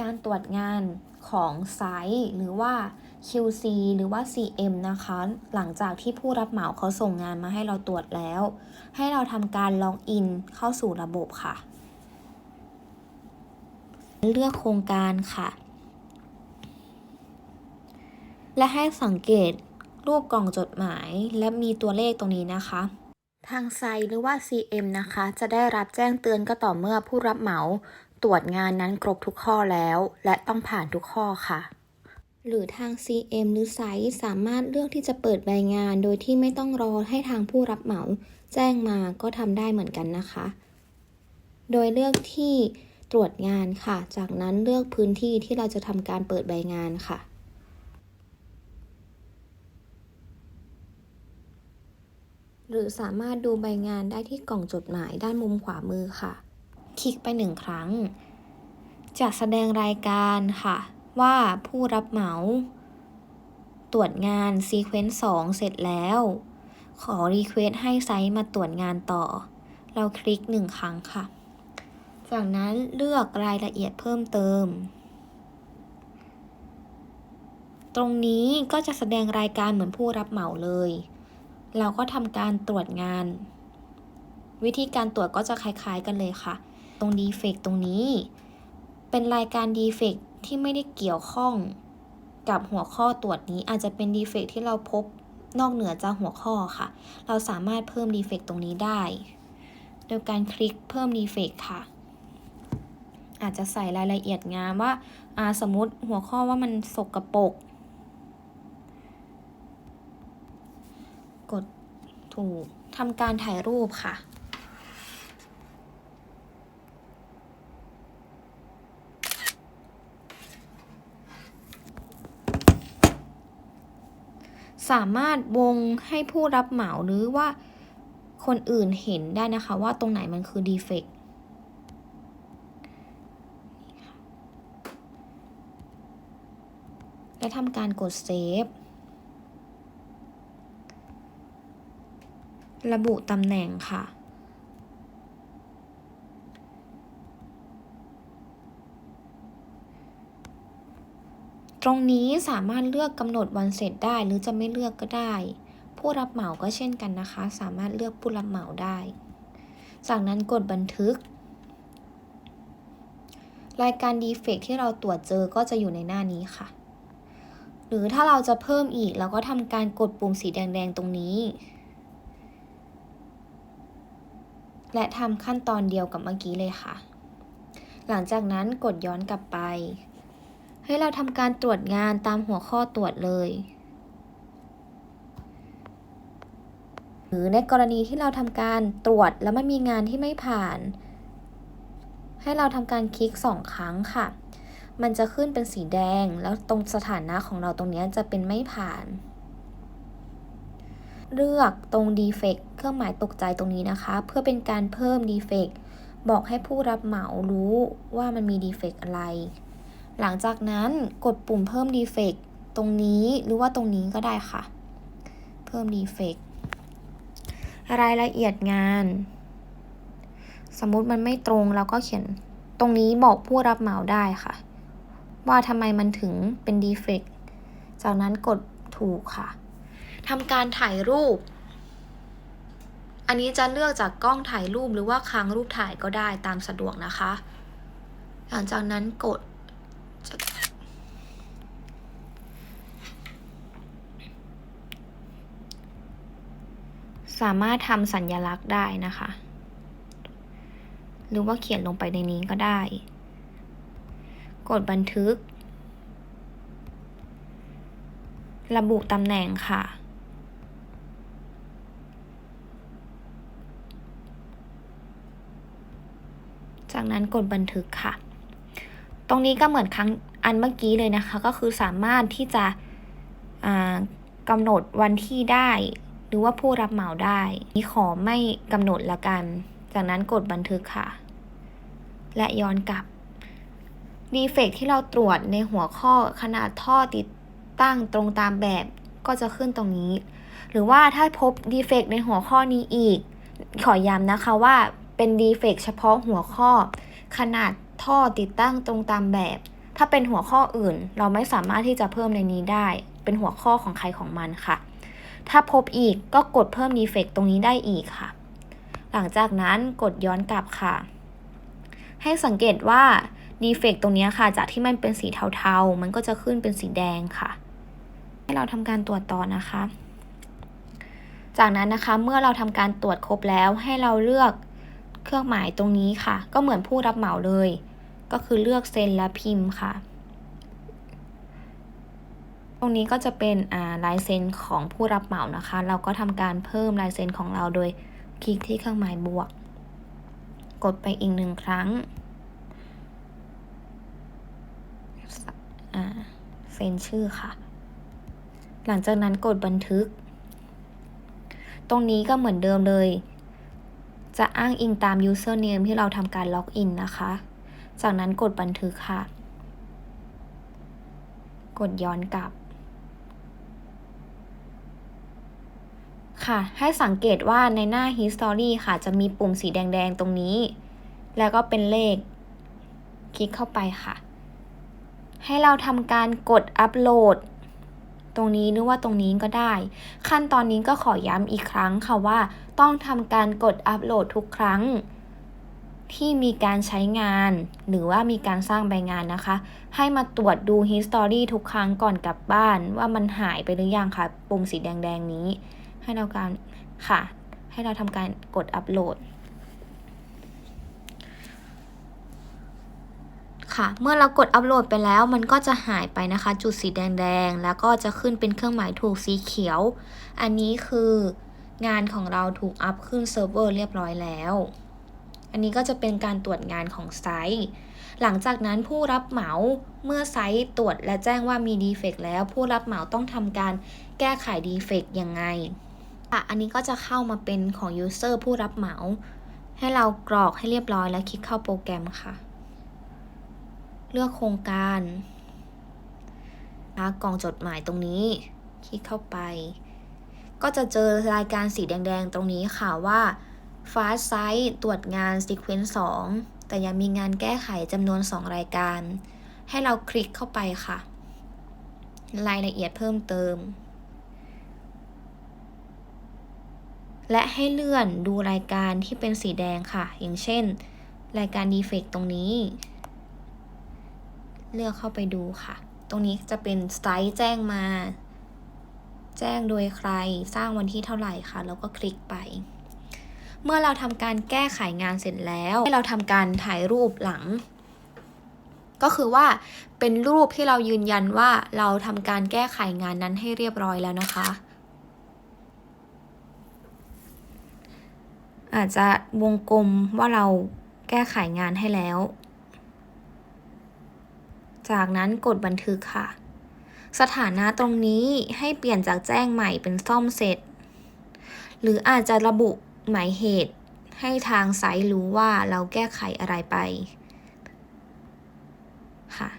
การตรวจงานของไซต์หรือว่า QC หรือว่า CM นะคะ หลังจากที่ผู้รับเหมาเขาส่งงานมาให้เราตรวจแล้ว ให้เราทำการล็อกอินเข้าสู่ระบบค่ะ เลือกโครงการค่ะ และให้สังเกตรูปกล่องจดหมายและมีตัวเลขตรงนี้นะคะ ทางไซหรือว่า CM นะคะ จะได้รับแจ้งเตือนก็ต่อเมื่อผู้รับเหมา ตรวจงานนั้นครบทุกข้อแล้ว และต้องผ่านทุกข้อค่ะ หรือทาง CM หรือไซต์สามารถเลือกที่จะเปิดใบงาน โดยที่ไม่ต้องรอให้ทางผู้รับเหมา แจ้งมาก็ทำได้เหมือนกันนะคะ โดยเลือกที่ตรวจงานค่ะ จากนั้นเลือกพื้นที่ที่เราจะทำการเปิดใบงานค่ะหรือสามารถดูใบงานได้ที่กล่องจดหมายด้านมุมขวามือค่ะ คลิกไปหนึ่งครั้ง จะแสดงรายการค่ะ ว่าผู้รับเหมา ตรวจงานซีเควนซ์2เสร็จแล้ว ขอรีเควสให้ไซต์มาตรวจงานต่อ เราคลิกหนึ่งครั้งค่ะ จากนั้นเลือกรายละเอียดเพิ่มเติม ตรงนี้ก็จะแสดงรายการเหมือนผู้รับเหมาเลย เราก็ทำการตรวจงานวิธีการตรวจก็จะคล้ายๆกันเลยค่ะ ตรงดีเฟกตรงนี้ เป็นรายการดีเฟกที่ไม่ได้เกี่ยวข้องกับหัวข้อตรวจนี้อาจจะเป็นดีเฟกที่เราพบนอกเหนือจากหัวข้อค่ะ เราสามารถเพิ่มดีเฟกตรงนี้ได้ โดยการคลิกเพิ่มดีเฟกค่ะ อาจจะใส่รายละเอียดงานว่าาสมมติหัวข้อว่ามันสกรปรกกดถูกทำการถ่ายรูปค่ะ สามารถวงให้ผู้รับเหมาหรือว่าคนอื่นเห็นได้นะคะว่าตรงไหนมันคือดีเฟกต์และทำการกดเซฟระบุตำแหน่งค่ะ ตรงนี้สามารถเลือกกำหนดวันเสร็จได้หรือจะไม่เลือกก็ได้ ผู้รับเหมาก็เช่นกันนะคะ สามารถเลือกผู้รับเหมาได้ จากนั้นกดบันทึก รายการดีเฟกที่เราตรวจเจอก็จะอยู่ในหน้านี้ค่ะ หรือถ้าเราจะเพิ่มอีกเราก็ทำการกดปุ่มสีแดงๆตรงนี้ และทำขั้นตอนเดียวกับเมื่อกี้เลยค่ะ หลังจากนั้นกดย้อนกลับไป ให้เราทำการตรวจงานตามหัวข้อตรวจเลย หรือในกรณีที่เราทำการตรวจแล้วมันมีงานที่ไม่ผ่าน ให้เราทำการคลิกสองครั้งค่ะ มันจะขึ้นเป็นสีแดง แล้วตรงสถานะของเราตรงนี้จะเป็นไม่ผ่าน เลือกตรง defect เครื่องหมายตกใจตรงนี้นะคะ เพื่อเป็นการเพิ่ม defect บอกให้ผู้รับเหมารู้ว่ามันมี defect อะไร หลังจากนั้นกดปุ่มเพิ่ม defect ตรงนี้หรือว่าตรงนี้ก็ได้ค่ะ เพิ่ม defect รายละเอียดงาน สมมุติมันไม่ตรงเราก็เขียนตรงนี้บอกผู้รับเหมาได้ค่ะ ว่าทำไมมันถึงเป็น defect จากนั้นกดถูกค่ะทำการถ่ายรูป อันนี้จะเลือกจากกล้องถ่ายรูปหรือว่าค้างรูปถ่ายก็ได้ตามสะดวกนะคะ หลังจากนั้นกด จะสามารถทำสัญญลักษณ์ได้นะคะ หรือว่าเขียนลงไปในนี้ก็ได้ กดบันทึก ระบุตำแหน่งค่ะ จากนั้นกดบันทึกค่ะ ตรงนี้ก็เหมือนครั้งอันเมื่อกี้เลยนะคะ ก็คือสามารถที่จะกำหนดวันที่ได้ หรือว่าผู้รับเหมาได้นี่ขอไม่กำหนดละกัน จากนั้นกดบันทึกค่ะ และย้อนกลับดีเฟกที่เราตรวจในหัวข้อขนาดท่อติดตั้งตรงตามแบบก็จะขึ้นตรงนี้ หรือว่าถ้าพบดีเฟกในหัวข้อนี้อีก ขอย้ำนะคะว่าเป็นดีเฟกเฉพาะหัวข้อขนาด ท่อติดตั้งตรงตามแบบ ถ้าเป็นหัวข้ออื่น เราไม่สามารถที่จะเพิ่มในนี้ได้ เป็นหัวข้อของใครของมันค่ะ ถ้าพบอีกก็กดเพิ่มดีเฟกตรงนี้ได้อีกค่ะ หลังจากนั้นกดย้อนกลับค่ะ ให้สังเกตว่าดีเฟกตรงนี้ค่ะ จากที่มันเป็นสีเทาๆ มันก็จะขึ้นเป็นสีแดงค่ะ ให้เราทำการตรวจต่อนะคะ จากนั้นนะคะเมื่อเราทำการตรวจครบแล้วให้เราเลือกเครื่องหมายตรงนี้ค่ะ ก็เหมือนผู้รับเหมาเลย ก็คือเลือกเซ็นและพิมพ์ค่ะ ตรงนี้ก็จะเป็นลายเซ็นของผู้รับเหมานะคะ เราก็ทำการเพิ่มลายเซ็นของเราโดยคลิกที่เครื่องหมายบวก กดไปอีกหนึ่งครั้งเซ็นชื่อค่ะ หลังจากนั้นกดบันทึก ตรงนี้ก็เหมือนเดิมเลย จะอ้างอิงตาม username ที่เราทำการล็อกอินนะคะ จากนั้นกดบันทึกค่ะ กดย้อนกลับ ค่ะ ให้สังเกตว่าในหน้า history ค่ะ จะมีปุ่มสีแดงๆตรงนี้ แล้วก็เป็นเลข คลิกเข้าไปค่ะ ให้เราทำการกดอัปโหลดตรงนี้หรือว่าตรงนี้ก็ได้ ขั้นตอนนี้ก็ขอย้ำอีกครั้งค่ะว่า ต้องทำการกดอัปโหลดทุกครั้ง ที่มีการใช้งาน หรือว่ามีการสร้างใบงานนะคะ ให้มาตรวจดู history ทุกครั้งก่อนกลับบ้าน ว่ามันหายไปหรือยังค่ะ ปุ่มสีแดงๆนี้ ให้เราการค่ะ ให้เราทำการกดอัปโหลดค่ะ เมื่อเรากดอัปโหลดไปแล้วมันก็จะหายไปนะคะ จุดสีแดงๆ แล้วก็จะขึ้นเป็นเครื่องหมายถูกสีเขียว อันนี้คืองานของเราถูกอัพขึ้นเซิร์ฟเวอร์เรียบร้อยแล้ว อันนี้ก็จะเป็นการตรวจงานของไซต์หลังจากนั้นผู้รับเหมาเมื่อไซต์ตรวจและแจ้งว่ามีดีเฟกแล้ว ผู้รับเหมาต้องทำการแก้ไขดีเฟกยังไงอะอันนี้ก็จะเข้ามาเป็นของ User ผู้รับเหมา ให้เรากรอกให้เรียบร้อยแล้วคลิกเข้าโปรแกรมค่ะ เลือกโครงการกล่องจดหมายตรงนี้ คลิกเข้าไป ก็จะเจอรายการสีแดงๆตรงนี้ค่ะว่า Fast Site ตรวจงาน Sequence 2แต่ยังมีงานแก้ไขจำนวน 2 รายการ ให้เราคลิกเข้าไปค่ะ รายละเอียดเพิ่มเติม และให้เลื่อนดูรายการที่เป็นสีแดงค่ะ อย่างเช่น รายการ Defect ตรงนี้ เลือกเข้าไปดูค่ะ ตรงนี้จะเป็นไซต์แจ้งมา แจ้งโดยใคร สร้างวันที่เท่าไหร่ค่ะ แล้วก็คลิกไป เมื่อเราทำการแก้ไขงานเสร็จแล้ว ให้เราทำการถ่ายรูปหลัง ก็คือว่าเป็นรูปที่เรายืนยันว่าเราทำการแก้ไขงานนั้นให้เรียบร้อยแล้วนะคะ อาจจะวงกลมว่าเราแก้ไขงานให้แล้ว จากนั้นกดบันทึกค่ะ สถานะตรงนี้ให้เปลี่ยนจากแจ้งใหม่เป็นซ่อมเสร็จ หรืออาจจะระบุ หมายเหตุให้ทางไซต์รู้ว่าเราแก้ไขอะไรไป ค่ะ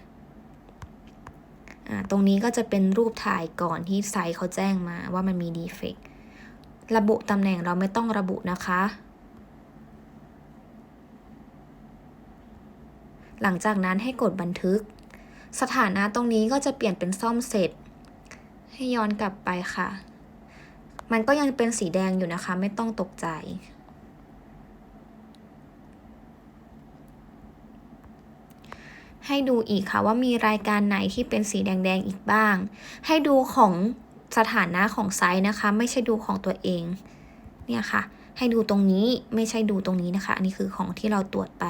ตรงนี้ก็จะเป็นรูปถ่ายก่อนที่ไซต์เขาแจ้งมาว่ามันมีดีเฟกระบุตำแหน่งเราไม่ต้องระบุนะคะ หลังจากนั้นให้กดบันทึก สถานะตรงนี้ก็จะเปลี่ยนเป็นซ่อมเสร็จ ให้ย้อนกลับไปค่ะ มันก็ยังเป็นสีแดงอยู่นะคะ ไม่ต้องตกใจให้ดูอีกค่ะว่ามีรายการไหนที่เป็นสีแดงๆอีกบ้าง ให้ดูของสถานะของไซต์นะคะ ไม่ใช่ดูของตัวเอง เนี่ยค่ะ ให้ดูตรงนี้ไม่ใช่ดูตรงนี้นะคะ อันนี้คือของที่เราตรวจไป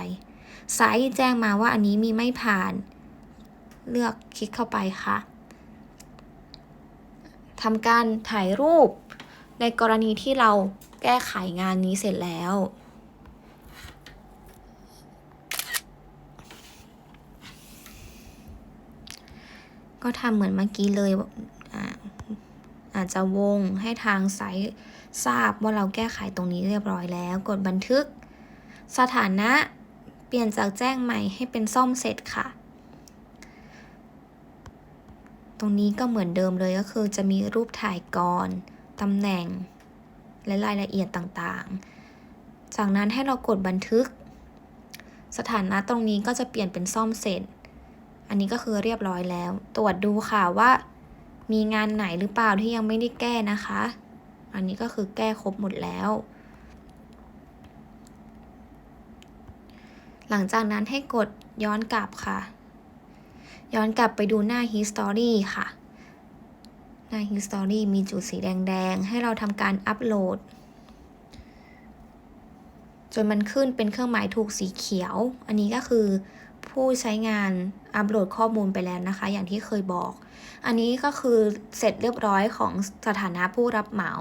ไซต์แจ้งมาว่าอันนี้มีไม่ผ่าน เลือกคลิกเข้าไปค่ะทำการถ่ายรูป ในกรณีที่เราแก้ไขงานนี้เสร็จแล้ว ก็ทำเหมือนเมื่อกี้เลยอาจจะวงให้ทางไซต์ทราบว่าเราแก้ไขตรงนี้เรียบร้อยแล้ว กดบันทึก สถานะเปลี่ยนจากแจ้งใหม่ให้เป็นซ่อมเสร็จค่ะ ตรงนี้ก็เหมือนเดิมเลยก็คือจะมีรูปถ่ายก่อน ตำแหน่ง และรายละเอียดต่างๆ จากนั้นให้เรากดบันทึก สถานะตรงนี้ก็จะเปลี่ยนเป็นซ่อมเสร็จ อันนี้ก็คือเรียบร้อยแล้ว ตรวจดูค่ะว่า มีงานไหนหรือเปล่าที่ยังไม่ได้แก้นะคะ อันนี้ก็คือแก้ครบหมดแล้ว หลังจากนั้นให้กดย้อนกลับค่ะ ย้อนกลับไปดูหน้า history ค่ะ หน้า history มีจุดสีแดงๆ ให้เราทำการอัปโหลด จนมันขึ้นเป็นเครื่องหมายถูกสีเขียว อันนี้ก็คือผู้ใช้งานอัปโหลดข้อมูลไปแล้วนะคะ อย่างที่เคยบอก อันนี้ก็คือเสร็จเรียบร้อยของสถานะผู้รับเหมา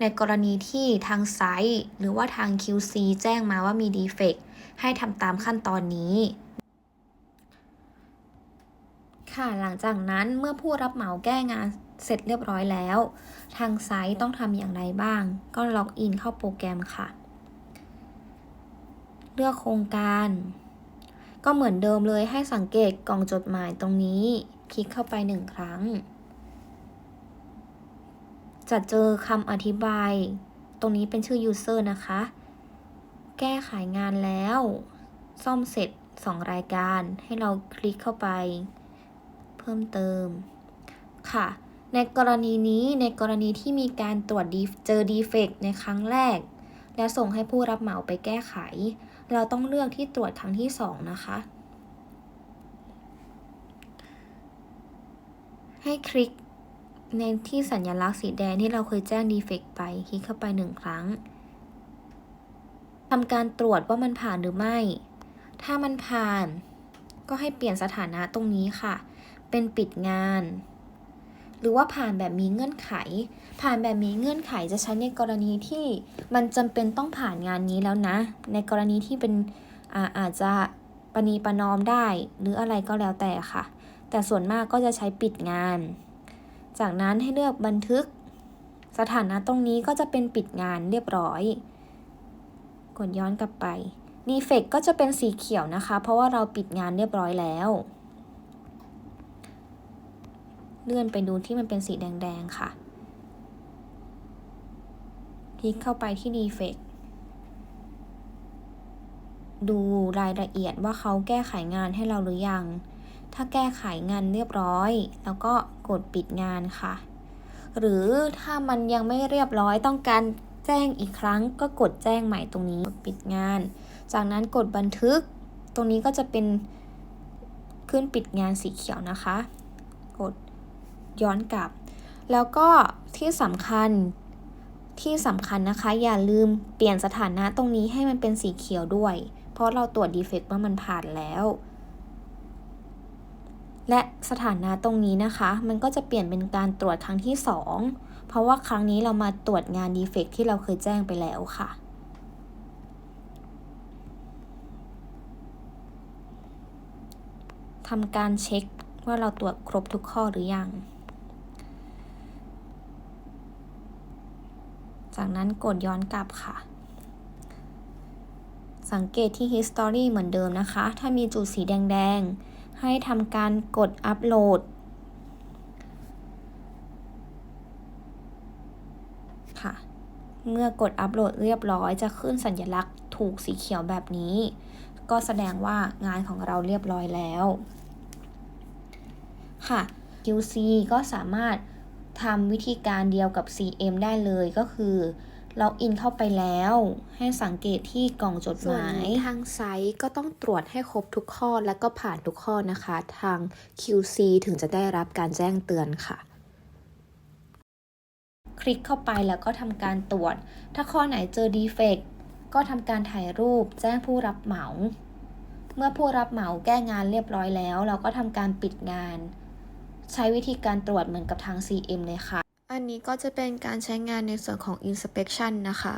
ในกรณีที่ทางไซต์ หรือว่าทาง QC แจ้งมาว่ามีดีเฟกให้ทำตามขั้นตอนนี้ ค่ะหลังจากนั้นเมื่อผู้รับเหมาแก้งานเสร็จเรียบร้อยแล้ว ทางไซต์ต้องทำอย่างไรบ้าง ก็ล็อกอินเข้าโปรแกรมค่ะ เลือกโครงการ ก็เหมือนเดิมเลยให้สังเกตกล่องจดหมายตรงนี้ คลิกเข้าไปหนึ่งครั้ง จะเจอคำอธิบาย ตรงนี้เป็นชื่อ user นะคะ แก้ไขงานแล้ว ซ่อมเสร็จ 2 รายการให้เราคลิกเข้าไป พิ่มเติม ค่ะ ในกรณีนี้ในกรณีที่มีการตรวจดีเจอดีเฟกในครั้งแรก และส่งให้ผู้รับเหมาไปแก้ไข เราต้องเลือกที่ตรวจครั้งที่ 2 นะคะ ให้คลิกในที่สัญลักษณ์สีแดงที่เราเคยแจ้งดีเฟกไป คลิกเข้าไปหนึ่งครั้งทำการตรวจว่ามันผ่านหรือไม่ ถ้ามันผ่าน ก็ให้เปลี่ยนสถานะตรงนี้ค่ะ เป็นปิดงาน หรือว่าผ่านแบบมีเงื่อนไข ผ่านแบบมีเงื่อนไขจะใช้ในกรณีที่มันจำเป็นต้องผ่านงานนี้แล้วนะ ในกรณีที่เป็นอาอาจจะปณีประนอมได้ หรืออะไรก็แล้วแต่ค่ะ แต่ส่วนมากก็จะใช้ปิดงาน จากนั้นให้เลือกบันทึก สถานะตรงนี้ก็จะเป็นปิดงานเรียบร้อย กดย้อนกลับไปดีเฟกก็จะเป็นสีเขียวนะคะ เพราะว่าเราปิดงานเรียบร้อยแล้ว เลื่อนไปดูที่มันเป็นสีแดง ๆ ค่ะ คลิกเข้าไปที่ดีเฟกดูรายละเอียดว่าเขาแก้ไขงานให้เราหรือยัง ถ้าแก้ไขงานเรียบร้อย แล้วก็กดปิดงานค่ะ หรือถ้ามันยังไม่เรียบร้อยต้องการแจ้งอีกครั้งก็กดแจ้งใหม่ตรงนี้ปิดงาน จากนั้นกดบันทึก ตรงนี้ก็จะเป็นขึ้นปิดงานสีเขียวนะคะ ย้อนกลับ แล้วก็ที่สำคัญที่สำคัญนะคะ อย่าลืมเปลี่ยนสถานะตรงนี้ให้มันเป็นสีเขียวด้วย เพราะเราตรวจดีเฟกต์ว่ามันผ่านแล้ว และสถานะตรงนี้นะคะ มันก็จะเปลี่ยนเป็นการตรวจครั้งที่ 2 เพราะว่าครั้งนี้เรามาตรวจงานดีเฟกต์ที่เราเคยแจ้งไปแล้วค่ะทำการเช็คว่าเราตรวจครบทุกข้อหรือยัง จากนั้นกดย้อนกลับค่ะ สังเกตที่ history เหมือนเดิมนะคะ ถ้ามีจุดสีแดง ๆ ให้ทำการกดอัปโหลดค่ะ เมื่อกดอัปโหลดเรียบร้อยจะขึ้นสัญลักษณ์ถูกสีเขียวแบบนี้ ก็แสดงว่างานของเราเรียบร้อยแล้ว ค่ะ QC ก็สามารถ ทำวิธีการเดียวกับ CM ได้เลยก็คือล็อกอินเข้าไปแล้ว ให้สังเกตที่กล่องจดหมายทางไซต์ก็ต้องตรวจให้ครบทุกข้อและก็ผ่านทุกข้อนะคะ ทาง QC ถึงจะได้รับการแจ้งเตือนค่ะ คลิกเข้าไปแล้วก็ทำการตรวจ ถ้าข้อไหนเจอดีเฟกก็ทำการถ่ายรูปแจ้งผู้รับเหมา เมื่อผู้รับเหมาแก้งานเรียบร้อยแล้ว เราก็ทำการปิดงาน ใช้วิธีการตรวจเหมือนกับทาง CM เลยค่ะ อันนี้ก็จะเป็นการใช้งานในส่วนของ inspection นะคะ